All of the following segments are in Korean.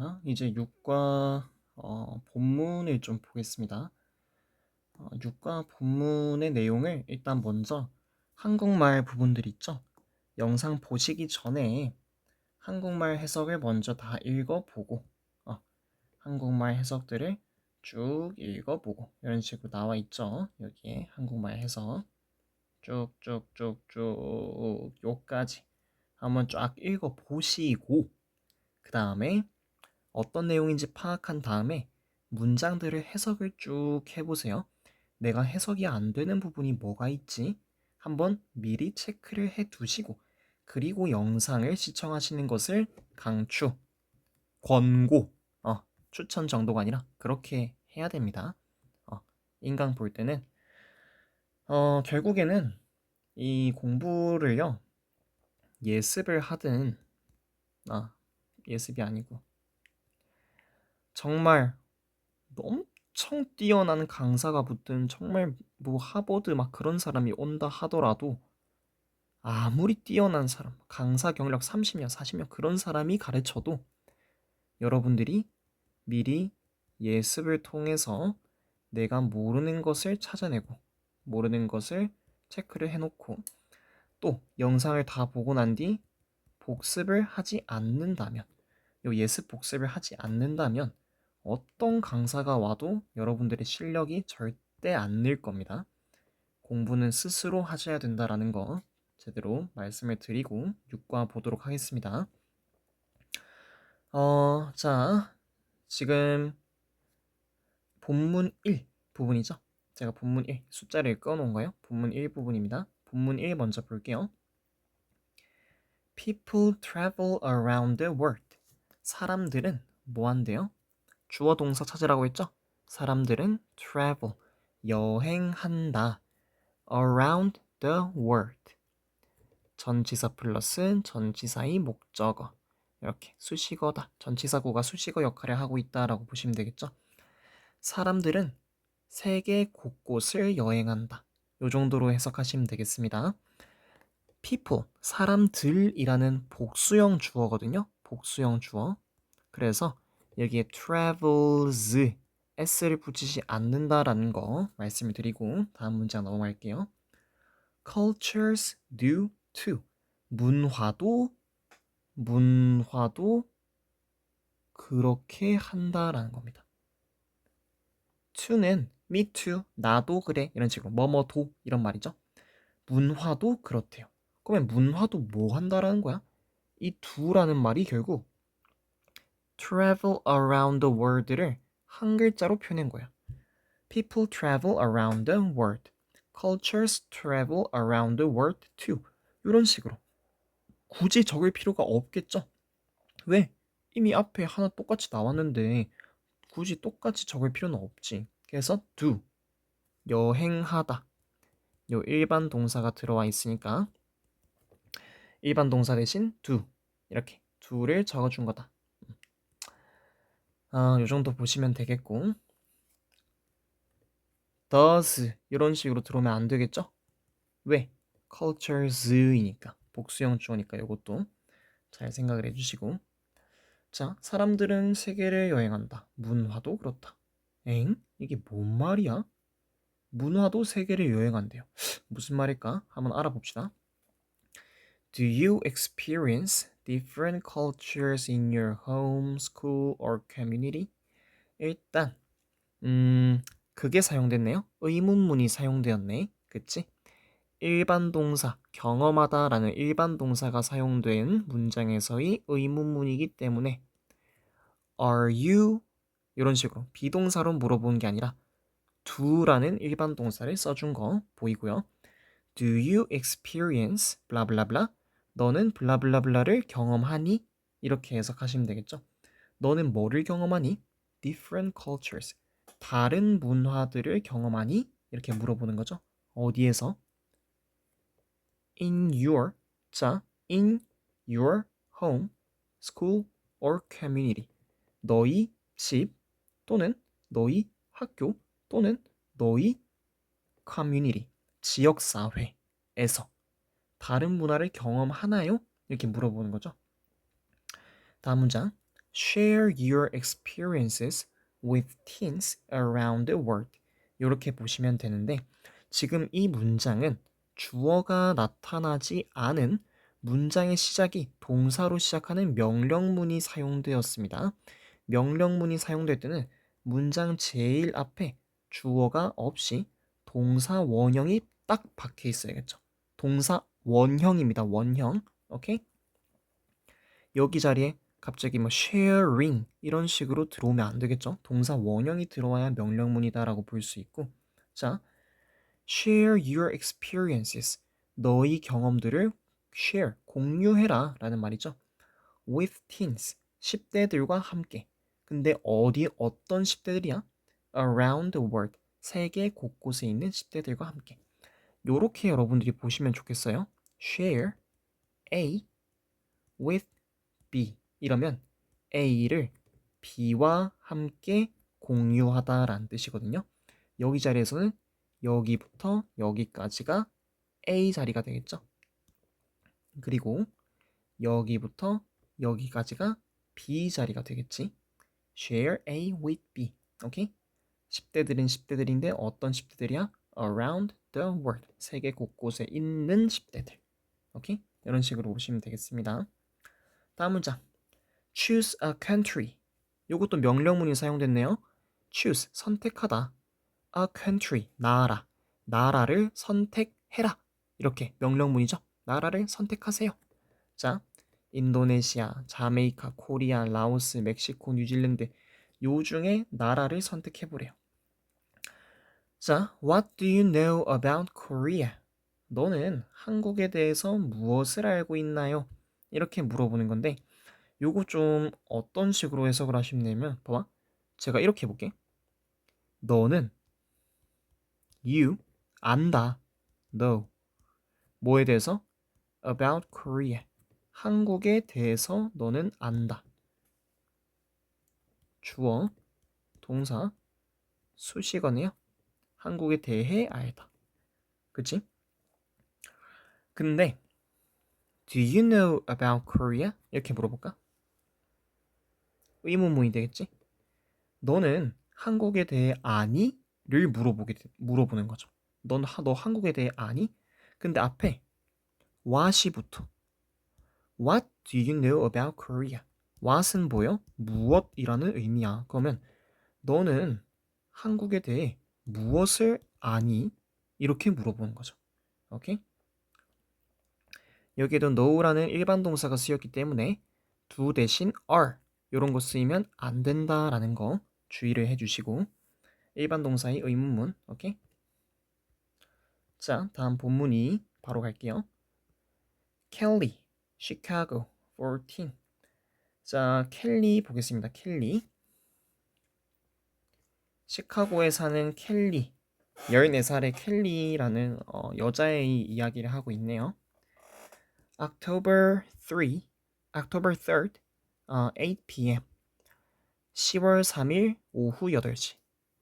아, 이제 육과 어, 본문을 좀 보겠습니다. 어, 육과 본문의 내용을 일단 먼저 한국말 부분들 있죠? 영상 보시기 전에 한국말 해석을 먼저 다 읽어보고 어, 한국말 해석들을 쭉 읽어보고 이런 식으로 나와 있죠? 여기에 한국말 해석 쭉쭉쭉쭉 요까지 한번 쫙 읽어보시고 그 다음에 어떤 내용인지 파악한 다음에 문장들을 해석을 쭉 해보세요. 내가 해석이 안 되는 부분이 뭐가 있지? 한번 미리 체크를 해 두시고 그리고 영상을 시청하시는 것을 강추, 권고, 어, 추천 정도가 아니라 그렇게 해야 됩니다. 어, 인강 볼 때는 어, 결국에는 이 공부를요 예습을 하든 아 예습이 아니고 정말 엄청 뛰어난 강사가 붙든 정말 뭐 하버드 막 그런 사람이 온다 하더라도 아무리 뛰어난 사람, 강사 경력 30년, 40년 그런 사람이 가르쳐도 여러분들이 미리 예습을 통해서 내가 모르는 것을 찾아내고 모르는 것을 체크를 해놓고 또 영상을 다 보고 난 뒤 복습을 하지 않는다면 요 예습 복습을 하지 않는다면 어떤 강사가 와도 여러분들의 실력이 절대 안 늘 겁니다. 공부는 스스로 하셔야 된다라는 거 제대로 말씀을 드리고 6과 보도록 하겠습니다. 어, 자, 지금 본문 1 부분이죠. 제가 본문 1 숫자를 꺼놓은 거예요. 본문 1 부분입니다. 본문 1 먼저 볼게요. People travel around the world. 사람들은 뭐 한대요? 주어 동사 찾으라고 했죠? 사람들은 travel, 여행한다. around the world. 전치사 플러스 전치사의 목적어. 이렇게 수식어다. 전치사구가 수식어 역할을 하고 있다라고 보시면 되겠죠? 사람들은 세계 곳곳을 여행한다. 요 정도로 해석하시면 되겠습니다. people, 사람들이라는 복수형 주어거든요. 복수형 주어. 그래서 여기에 travels s를 붙이지 않는다라는 거 말씀을 드리고 다음 문장 넘어갈게요. cultures do too. 문화도 문화도 그렇게 한다라는 겁니다. to는 me too, 나도 그래 이런 식으로 뭐뭐도 이런 말이죠. 문화도 그렇대요. 그러면 문화도 뭐 한다라는 거야? 이 두라는 말이 결국 travel around the world를 한 글자로 표낸 거야. People travel around the world. Cultures travel around the world too. 이런 식으로. 굳이 적을 필요가 없겠죠? 왜? 이미 앞에 하나 똑같이 나왔는데 굳이 똑같이 적을 필요는 없지. 그래서 do. 여행하다. 요 일반 동사가 들어와 있으니까 일반 동사 대신 do. 이렇게 do를 적어준 거다. 아, 요 정도 보시면 되겠고. does 이런 식으로 들어오면 안 되겠죠? 왜? cultures이니까 복수형 주어니까 요것도 잘 생각을 해주시고 자 사람들은 세계를 여행한다 문화도 그렇다 엥? 이게 뭔 말이야? 문화도 세계를 여행한대요 무슨 말일까? 한번 알아봅시다 Do you experience different cultures in your home, school, or community? 일단 음 그게 사용됐네요. 의문문이 사용되었네. 그치? 일반 동사, 경험하다 라는 일반 동사가 사용된 문장에서의 의문문이기 때문에 are you 이런 식으로 비동사로 물어보는 게 아니라 do라는 일반 동사를 써준 거 보이고요. Do you experience 블라블라블라 너는 블라블라블라를 경험하니? 이렇게 해석하시면 되겠죠. 너는 뭐를 경험하니? different cultures. 다른 문화들을 경험하니? 이렇게 물어보는 거죠. 어디에서? in your 자, in your home, school or community. 너희 집 또는 너희 학교 또는 너희 community, 지역 사회에서 다른 문화를 경험하나요? 이렇게 물어보는 거죠. 다음 문장. share your experiences with teens around the world. 이렇게 보시면 되는데 지금 이 문장은 주어가 나타나지 않은 문장의 시작이 동사로 시작하는 명령문이 사용되었습니다. 명령문이 사용될 때는 문장 제일 앞에 주어가 없이 동사 원형이 딱 박혀 있어야겠죠. 동사 원형입니다. 원형. 오케이? 여기 자리에 갑자기 뭐 sharing 이런 식으로 들어오면 안 되겠죠. 동사 원형이 들어와야 명령문이다라고 볼 수 있고. 자, share your experiences. 너희 경험들을 share, 공유해라 라는 말이죠. with teens, 10대들과 함께. 근데 어디 어떤 10대들이야? around the world, 세계 곳곳에 있는 10대들과 함께. 요렇게 여러분들이 보시면 좋겠어요. Share A with B 이러면 A를 B와 함께 공유하다라는 뜻이거든요. 여기 자리에서는 여기부터 여기까지가 A 자리가 되겠죠. 그리고 여기부터 여기까지가 B 자리가 되겠지. share A with B. 오케이? 10대들은 10대들인데 어떤 10대들이야? around the world. 세계 곳곳에 있는 10대들. 오케이? 이런 식으로 보시면 되겠습니다. 다음 문장. choose a country. 이것도 명령문이 사용됐네요. choose 선택하다. a country 나라. 나라를 선택해라. 이렇게 명령문이죠. 나라를 선택하세요. 자, 인도네시아, 자메이카, 코리아, 라오스, 멕시코, 뉴질랜드 요 중에 나라를 선택해 보래요. 자, what do you know about Korea? 너는 한국에 대해서 무엇을 알고 있나요? 이렇게 물어보는 건데 요거 좀 어떤 식으로 해석을 하시냐면 봐봐. 제가 이렇게 해볼게. 너는 you 안다. know 뭐에 대해서? about Korea. 한국에 대해서 너는 안다. 주어, 동사, 수식어네요. 한국에 대해 알다. 그치? 근데 Do you know about Korea? 이렇게 물어볼까? 의문문이 되겠지? 너는 한국에 대해 아니? 를 물어보게 물어보는 거죠. 넌 너 한국에 대해 아니? 근데 앞에 what이 붙어. What do you know about Korea? what은 뭐요? 무엇이라는 의미야. 그러면 너는 한국에 대해 무엇을 아니? 이렇게 물어보는 거죠. 오케이? 여기에도 know라는 일반 동사가 쓰였기 때문에 do 대신 are 이런 거 쓰이면 안 된다라는 거 주의를 해주시고 일반 동사의 의문문 오케이? 자 다음 본문이 바로 갈게요. 켈리, 시카고, 14. 자 켈리 보겠습니다. 켈리 시카고에 사는 켈리 14살의 켈리라는 어, 여자의 이야기를 하고 있네요. October 3, October 3rd, 어, 8 p.m. 10월 3일 오후 8시.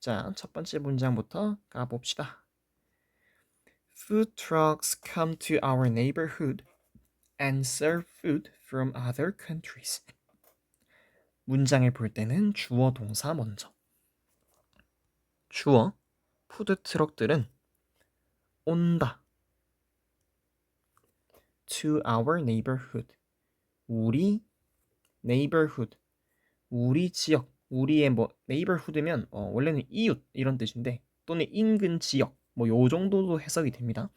자, 첫 번째 문장부터 가봅시다. Food trucks come to our neighborhood and serve food from other countries. 문장을 볼 때는 주어 동사 먼저. 주어 푸드 트럭들은 온다. To our neighborhood. 우리 neighborhood. 우리 지역. 우리의 뭐 neighborhood면 어, 원래는 이웃 이런 뜻인데 또는 인근 지역 뭐 요 정도도 해석이 됩니다.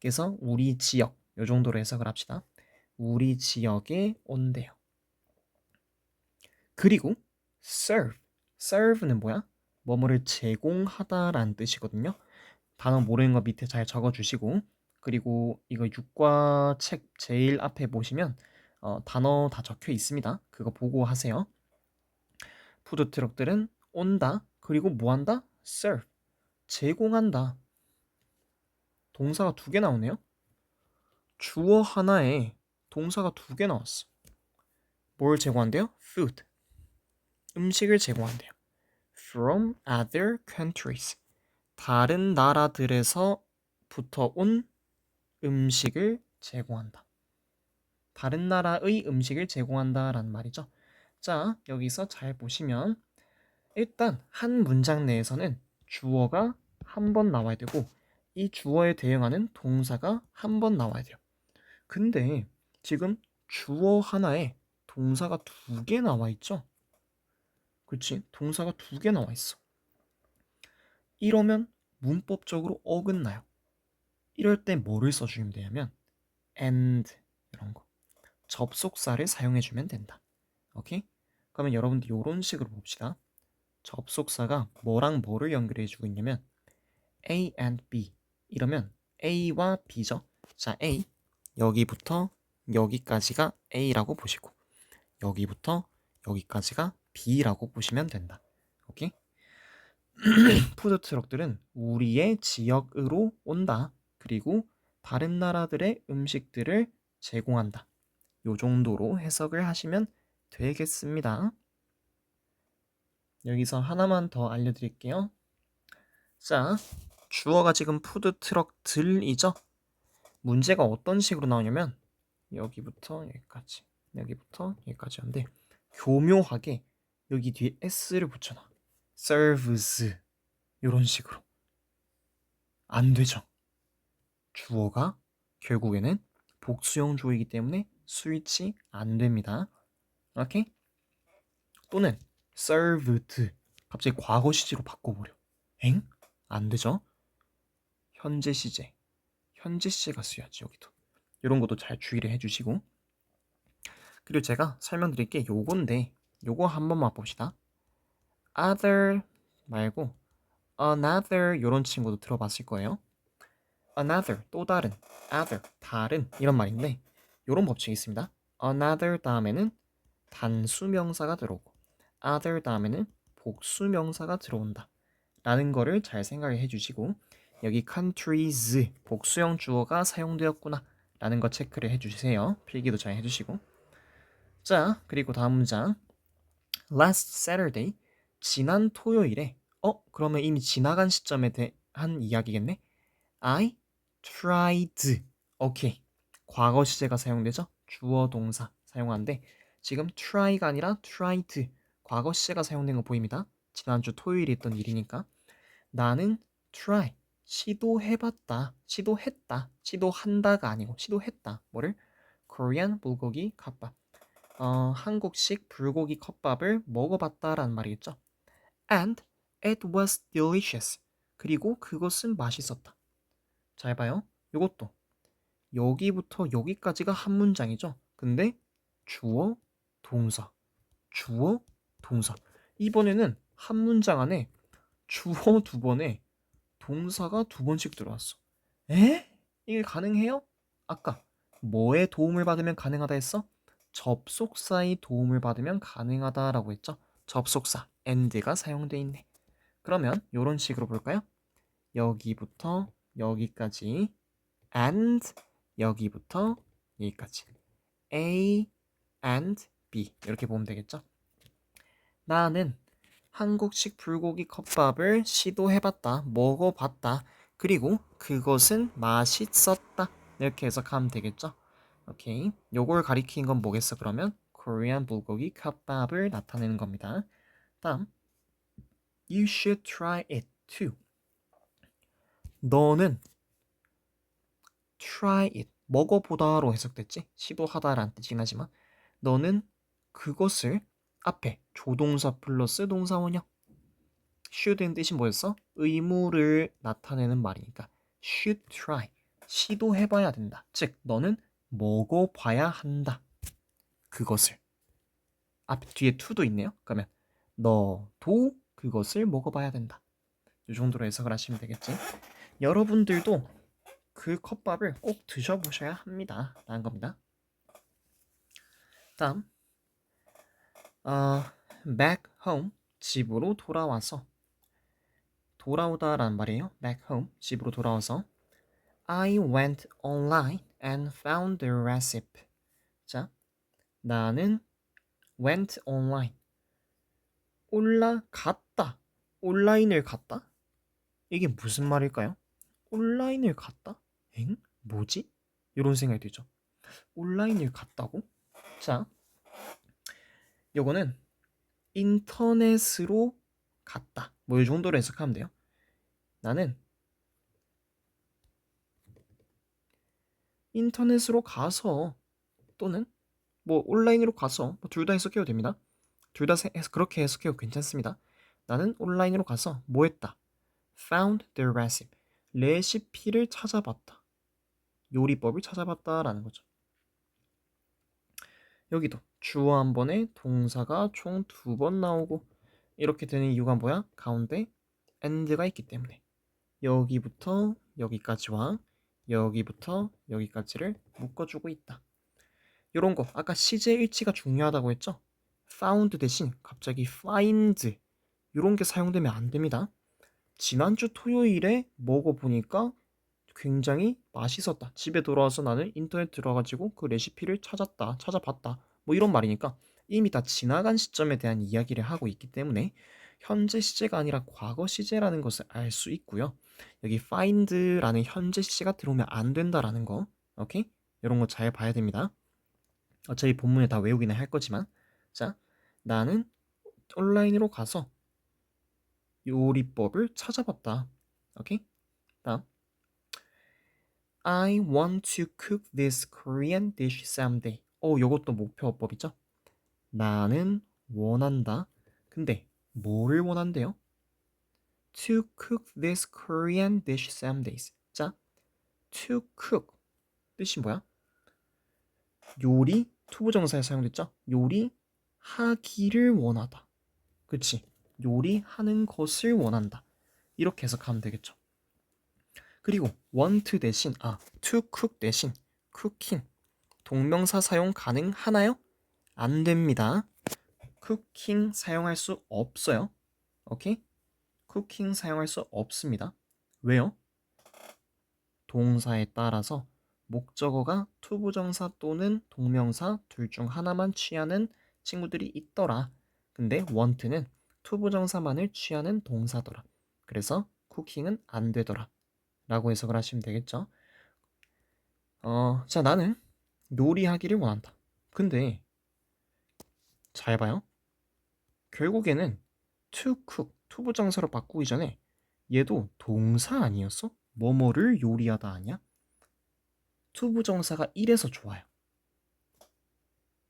그래서 우리 지역 요 정도로 해석을 합시다. 우리 지역에 온대요. 그리고 serve. serve는 뭐야? 뭐뭐를 제공하다라는 뜻이거든요. 단어 모르는 거 밑에 잘 적어 주시고 그리고 이거 육과 책 제일 앞에 보시면 어, 단어 다 적혀 있습니다. 그거 보고 하세요. 푸드 트럭들은 온다. 그리고 뭐 한다? serve. 제공한다. 동사가 두 개 나오네요. 주어 하나에 동사가 두 개 나왔어. 뭘 제공한대요? food. 음식을 제공한대요. from other countries. 다른 나라들에서부터 온 음식을 제공한다. 다른 나라의 음식을 제공한다라는 말이죠. 자, 여기서 잘 보시면 일단 한 문장 내에서는 주어가 한 번 나와야 되고 이 주어에 대응하는 동사가 한 번 나와야 돼요. 근데 지금 주어 하나에 동사가 두 개 나와 있죠? 그렇지? 동사가 두 개 나와 있어. 이러면 문법적으로 어긋나요. 이럴 때 뭐를 써주면 되냐면 and 이런 거 접속사를 사용해주면 된다. 오케이? 그러면 여러분들 이런 식으로 봅시다. 접속사가 뭐랑 뭐를 연결해주고 있냐면 A and B 이러면 A와 B죠. 자 A 여기부터 여기까지가 A라고 보시고 여기부터 여기까지가 B라고 보시면 된다. 오케이? 푸드 트럭들은 우리의 지역으로 온다. 그리고 다른 나라들의 음식들을 제공한다. 요 정도로 해석을 하시면 되겠습니다. 여기서 하나만 더 알려드릴게요. 자, 주어가 지금 푸드트럭 들이죠? 문제가 어떤 식으로 나오냐면 여기부터 여기까지 여기부터 여기까지인데 교묘하게 여기 뒤에 s를 붙여놔 serves 이런 식으로 안 되죠 주어가 결국에는 복수형 주어이기 때문에 스위치 안 됩니다. 오케이? 또는 served. 갑자기 과거 시제로 바꿔버려. 엥? 안 되죠? 현재 시제. 현재 시제가 쓰여야지 여기도. 이런 것도 잘 주의를 해주시고. 그리고 제가 설명드릴 게 요건데 요거 한 번만 봅시다. other 말고 another 이런 친구도 들어봤을 거예요 another 또 다른 other 다른 이런 말인데 요런 법칙이 있습니다. another 다음에는 단수 명사가 들어오고 other 다음에는 복수 명사가 들어온다 라는 거를 잘 생각을 해주시고 여기 countries 복수형 주어가 사용되었구나 라는 거 체크를 해 주세요. 필기도 잘 해 주시고. 자 그리고 다음 문장. last Saturday 지난 토요일에 어 그러면 이미 지나간 시점에 대한 이야기겠네. I tried. 오케이. 과거 시제가 사용되죠? 주어 동사 사용하는데 지금 try가 아니라 tried. 과거 시제가 사용된 거 보입니다. 지난주 토요일에 있던 일이니까. 나는 try 시도해봤다 시도했다 시도한다가 아니고 시도했다. 뭐를? Korean 불고기 컵밥. 어, 한국식 불고기 컵밥을 먹어봤다라는 말이겠죠? And it was delicious. 그리고 그것은 맛있었다 잘 봐요 이것도 여기부터 여기까지가 한 문장이죠 근데 주어 동사 주어 동사 이번에는 한 문장 안에 주어 두 번에 동사가 두 번씩 들어왔어. 에? 이게 가능해요? 아까 뭐의 도움을 받으면 가능하다 했어? 접속사의 도움을 받으면 가능하다라고 했죠. 접속사 and가 사용돼 있네. 그러면 이런 식으로 볼까요? 여기부터 여기까지 and 여기부터 여기까지 A and B 이렇게 보면 되겠죠? 나는 한국식 불고기 컵밥을 시도해봤다, 먹어봤다, 그리고 그것은 맛있었다. 이렇게 해석하면 되겠죠? 오케이. 요걸 가리킨 건 뭐겠어, 그러면? 코리안 불고기 컵밥을 나타내는 겁니다. 다음. You should try it too. 너는 try it, 먹어보다로 해석됐지? 시도하다라는 뜻이긴 하지만 너는 그것을 앞에 조동사 플러스 동사원형 should인 뜻이 뭐였어? 의무를 나타내는 말이니까 should try. 시도해봐야 된다. 즉 너는 먹어봐야 한다. 그것을. 앞에 뒤에 to도 있네요. 그러면 너도 그것을 먹어봐야 된다. 이 정도로 해석을 하시면 되겠지 여러분들도 그 컵밥을 꼭 드셔보셔야 합니다 라는 겁니다 다음 어, back home 집으로 돌아와서 돌아오다 라는 말이에요. back home 집으로 돌아와서 I went online and found the recipe. 자, 나는 went online 올라갔다. 온라인을 갔다? 이게 무슨 말일까요? 온라인을 갔다? 엥? 뭐지? 이런 생각이 들죠. 온라인을 갔다고? 자, 요거는 인터넷으로 갔다. 뭐 이 정도로 해석하면 돼요. 나는 인터넷으로 가서 또는 뭐 온라인으로 가서 뭐 둘 다 해석해도 됩니다. 둘 다 그렇게 해석해도 괜찮습니다. 나는 온라인으로 가서 뭐 했다? found the recipe. 레시피를 찾아봤다. 요리법을 찾아봤다라는 거죠. 여기도 주어 한 번에 동사가 총 두 번 나오고 이렇게 되는 이유가 뭐야? 가운데 and가 있기 때문에 여기부터 여기까지와 여기부터 여기까지를 묶어주고 있다. 이런 거 아까 시제 일치가 중요하다고 했죠? found 대신 갑자기 find 이런 게 사용되면 안 됩니다. 지난주 토요일에 먹어보니까 굉장히 맛있었다. 집에 돌아와서 나는 인터넷 들어가지고 그 레시피를 찾았다, 찾아봤다. 뭐 이런 말이니까 이미 다 지나간 시점에 대한 이야기를 하고 있기 때문에 현재 시제가 아니라 과거 시제라는 것을 알 수 있고요. 여기 find라는 현재 시제가 들어오면 안 된다라는 거. 오케이? 이런 거 잘 봐야 됩니다. 어차피 본문에 다 외우기는 할 거지만 자, 나는 온라인으로 가서 요리법을 찾아봤다. 오케이? 다음 I want to cook this Korean dish someday. 어, 요것도 목표어법이죠. 나는 원한다. 근데 뭐를 원한대요? To cook this Korean dish somedays. 자, to cook 뜻이 뭐야? 요리 투부정사에 사용됐죠? 요리 하기를 원하다. 그치? 요리하는 것을 원한다. 이렇게 해석하면 되겠죠. 그리고 want 대신 아 to cook 대신 cooking 동명사 사용 가능하나요? 안 됩니다. cooking 사용할 수 없어요. 오케이? cooking 사용할 수 없습니다. 왜요? 동사에 따라서 목적어가 투부정사 또는 동명사 둘 중 하나만 취하는 친구들이 있더라. 근데 want는 투부정사만을 취하는 동사더라. 그래서 쿠킹은 안 되더라. 라고 해석을 하시면 되겠죠. 어, 자, 나는 요리하기를 원한다. 근데 잘 봐요. 결국에는 cook, 투부정사로 바꾸기 전에 얘도 동사 아니었어? 뭐뭐를 요리하다 아니야? 투부정사가 1에서 좋아요.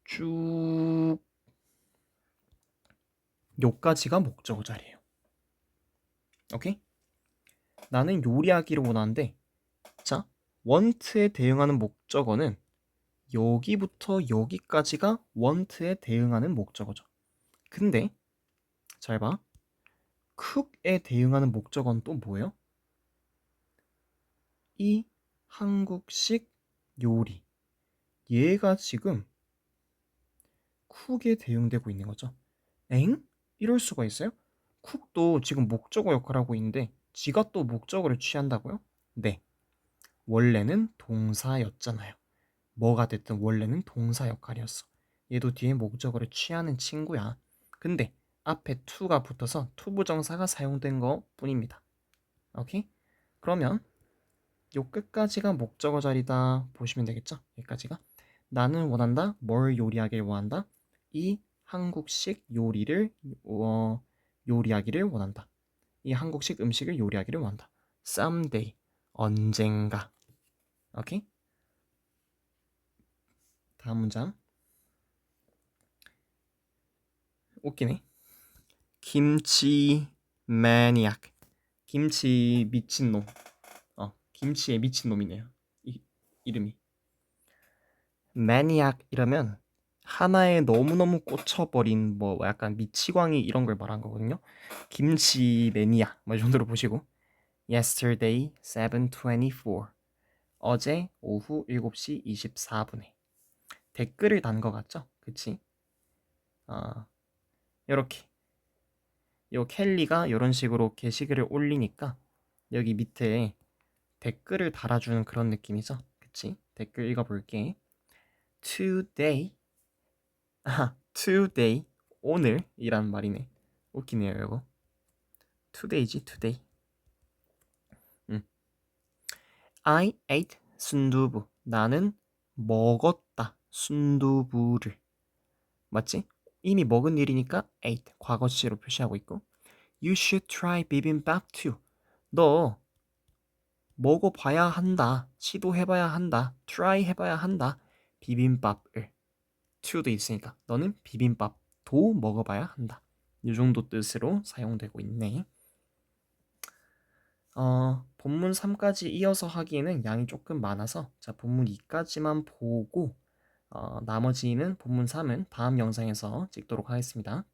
쭉 요까지가 목적어 자리예요. 오케이? 나는 요리하기를 원하는데 자, want에 대응하는 목적어는 여기부터 여기까지가 want에 대응하는 목적어죠. 근데 잘 봐. cook에 대응하는 목적어는 또 뭐예요? 이 한국식 요리. 얘가 지금 쿡에 대응되고 있는 거죠. 엥? 이럴 수가 있어요? 쿡도 지금 목적어 역할을 하고 있는데 지가 또 목적어를 취한다고요? 네. 원래는 동사였잖아요. 뭐가 됐든 원래는 동사 역할이었어. 얘도 뒤에 목적어를 취하는 친구야. 근데 앞에 to가 붙어서 투부정사가 사용된 것 뿐입니다. 오케이? 그러면 요 끝까지가 목적어 자리다 보시면 되겠죠? 여기까지가 나는 원한다. 뭘 요리하길 원한다. 이 한국식 요리를 어, 요리하기를 원한다. 이 한국식 음식을 요리하기를 원한다. someday 언젠가. 오케이? 다음 문장. 웃기네. 김치 매니악. 김치 미친놈. 어, 김치에 미친놈이네요. 이 이름이. 매니악 이러면 하나에 너무너무 꽂혀버린 뭐 약간 미치광이 이런 걸 말한 거거든요. 김치 매니아 뭐 이 정도로 보시고 Yesterday 7:24 어제 오후 7시 24분에 댓글을 단 거 같죠? 그치? 아 이렇게 요 켈리가 이런 식으로 게시글을 올리니까 여기 밑에 댓글을 달아주는 그런 느낌이죠? 그치? 댓글 읽어볼게. Today 아, today 오늘이란 말이네. 웃기네요, 이거. today지, today. 음. I ate 순두부. 나는 먹었다. 순두부를. 맞지? 이미 먹은 일이니까 ate 과거 시제로 표시하고 있고 You should try bibimbap too. 너 먹어봐야 한다. 시도해봐야 한다. try 해봐야 한다. 비빔밥을 to도 있으니까 너는 비빔밥도 먹어봐야 한다. 이 정도 뜻으로 사용되고 있네. 어, 본문 3까지 이어서 하기에는 양이 조금 많아서 자 본문 2까지만 보고 어, 나머지는 본문 3은 다음 영상에서 찍도록 하겠습니다.